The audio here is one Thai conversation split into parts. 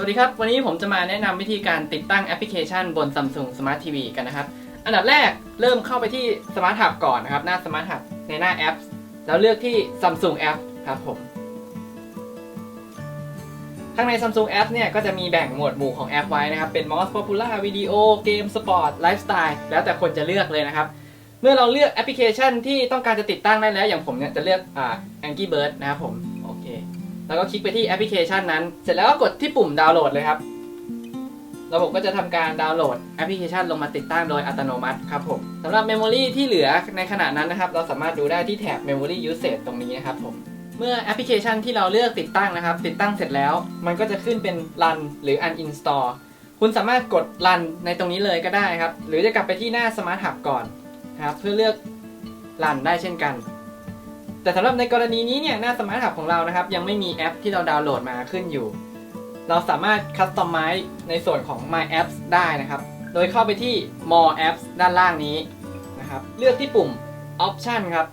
สวัสดีครับ วันนี้ผมจะมาแนะนำวิธีการติดตั้งแอปพลิเคชันบน Samsung Smart TV กันนะครับ อันดับแรกเริ่มเข้าไปที่ Smart Hub ก่อนนะครับ หน้า Smart Hub ในหน้าแอปแล้วเลือกที่ Samsung App ครับผม ข้างใน Samsung App เนี่ยก็จะมีแบ่งหมวดหมู่ของแอปไว้นะครับ เป็น Most Popular Video เกม Sport Lifestyle แล้วแต่คนจะเลือกเลยนะครับ เมื่อเราเลือกแอปพลิเคชันที่ต้องการจะติดตั้งได้แล้ว อย่างผมเนี่ยจะเลือกอ่า Angry Bird นะครับผม แล้วก็คลิกไปที่แอปพลิเคชันนั้น เสร็จแล้วก็กดที่ปุ่มดาวน์โหลดเลยครับ ระบบก็จะทำการดาวน์โหลดแอปพลิเคชันลงมาติดตั้งโดยอัตโนมัติครับผมสำหรับเมมโมรีที่เหลือในขณะนั้นนะครับ เราสามารถดูได้ที่แถบ Memory Usage ตรงนี้นะครับผมเมื่อแอปพลิเคชันที่เราเลือกติดตั้งนะครับ ติดตั้งเสร็จแล้ว มันก็จะขึ้นเป็น run หรือ uninstall คุณสามารถกด run ในตรงนี้เลยก็ได้ครับ หรือจะกลับไปที่หน้า Smart Hub ก่อนนะครับเพื่อเลือก run ได้เช่นกัน แต่สำหรับในกรณีนี้เนี่ยหน้า Smart Hub ของเรานะครับ ยังไม่มีแอปที่เราดาวน์โหลดมาขึ้นอยู่ เราสามารถ customize ในส่วนของ My Apps ได้นะครับ โดยเข้าไปที่ More Apps ด้านล่างนี้นะครับ เลือกที่ปุ่ม Option ครับ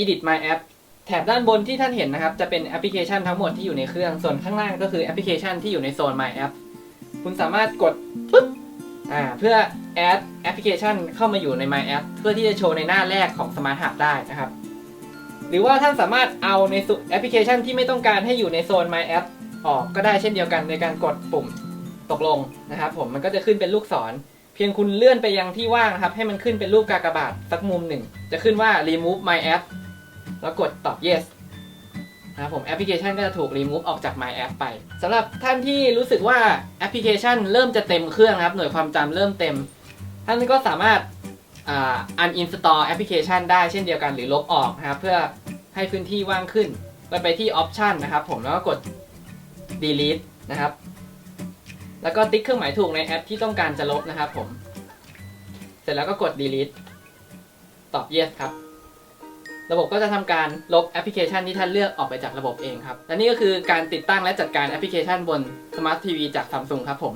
Edit My App แถบด้านบนที่ท่านเห็นนะครับ จะเป็นแอปพลิเคชันทั้งหมดที่อยู่ในเครื่อง ส่วนข้างล่างก็คือแอปพลิเคชันที่อยู่ในโซน My App คุณสามารถกดปุ๊บอ่าเพื่อ add แอปพลิเคชันเข้ามาอยู่ใน My App เพื่อที่จะโชว์ในหน้าแรกของ Smart Hub ได้นะครับ หรือว่าท่านสามารถเอาในแอปพลิเคชันที่ไม่ต้องการให้อยู่ในโซน My App ออกก็ได้เช่นเดียวกันในการกดปุ่มตกลงนะครับผมมันก็จะขึ้นเป็นลูกศร เพียงคุณเลื่อนไปยังที่ว่างนะครับ ให้มันขึ้นเป็นรูปกากบาทสักมุมหนึ่ง จะขึ้นว่า remove my app แล้วกดตอบ yes นะครับผมแอปพลิเคชันก็จะถูก remove ออกจาก my app ไปสำหรับท่านที่รู้สึกว่าแอปพลิเคชันเริ่มจะเต็มเครื่องครับ หน่วยความจำเริ่มเต็ม ท่านก็สามารถ อ่า uninstall แอปพลิเคชันได้เช่นเดียวกันหรือลบออกนะครับเพื่อให้พื้นที่ว่างขึ้นไปไปที่ option นะครับ ผมแล้วก็กด delete นะครับ แล้วก็ติ๊กเครื่องหมายถูกในแอปที่ต้องการจะลบนะครับผม เสร็จแล้วก็กด delete ตอบ yes ครับ ระบบก็จะทำการลบแอปพลิเคชันที่ท่านเลือกออกไปจากระบบเองครับ และนี่ก็คือการติดตั้งและจัดการแอปพลิเคชันบน Smart TV จาก Samsung ครับผม